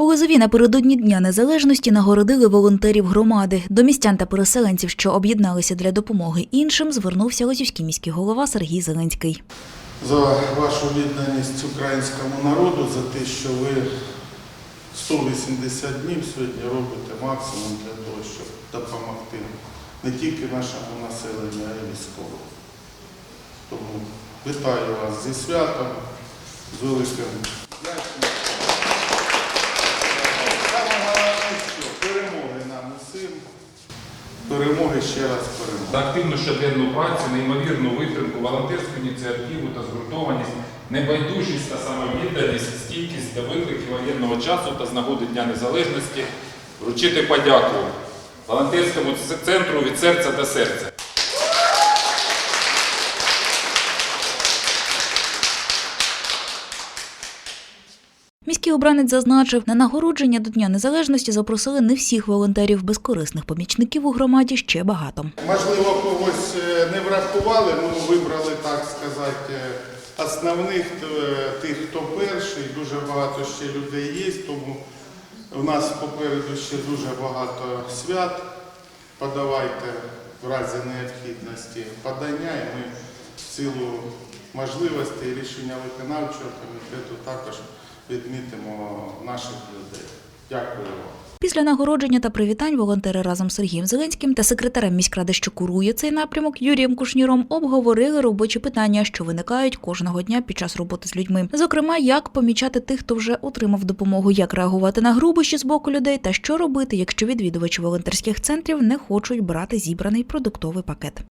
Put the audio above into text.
У Лозові напередодні Дня Незалежності нагородили волонтерів громади. До містян та переселенців, що об'єдналися для допомоги іншим, звернувся Лозівський міський голова Сергій Зеленський. за вашу відданість українському народу, за те, що ви 180 днів сьогодні робите максимум для того, щоб допомогти не тільки нашому населенню, а й військовим. Тому вітаю вас зі святом, з великим перемоги ще раз перемоги. За активну щоденну працю, неймовірну витримку, волонтерську ініціативу та згуртованість, небайдужість та самовідданість, стійкість до викликів воєнного часу та з нагоди Дня Незалежності вручити подяку волонтерському центру від серця до серця. Міський обранець зазначив, на нагородження до Дня Незалежності запросили не всіх волонтерів, безкорисних помічників у громаді ще багато. Можливо, когось е, не врахували, ну вибрали, так сказати, основних е, тих, хто перший. Дуже багато ще людей є, тому у нас попереду ще дуже багато свят. Подавайте в разі необхідності подання, і ми в силу можливостей рішення виконавчого комітету також відмітимо наших людей. Дякую вам. Після нагородження та привітань волонтери разом з Сергієм Зеленським та секретарем міськради, що курує цей напрямок, Юрієм Кушніром, обговорили робочі питання, що виникають кожного дня під час роботи з людьми. Зокрема, як помічати тих, хто вже отримав допомогу, як реагувати на грубощі з боку людей, та що робити, якщо відвідувачі волонтерських центрів не хочуть брати зібраний продуктовий пакет.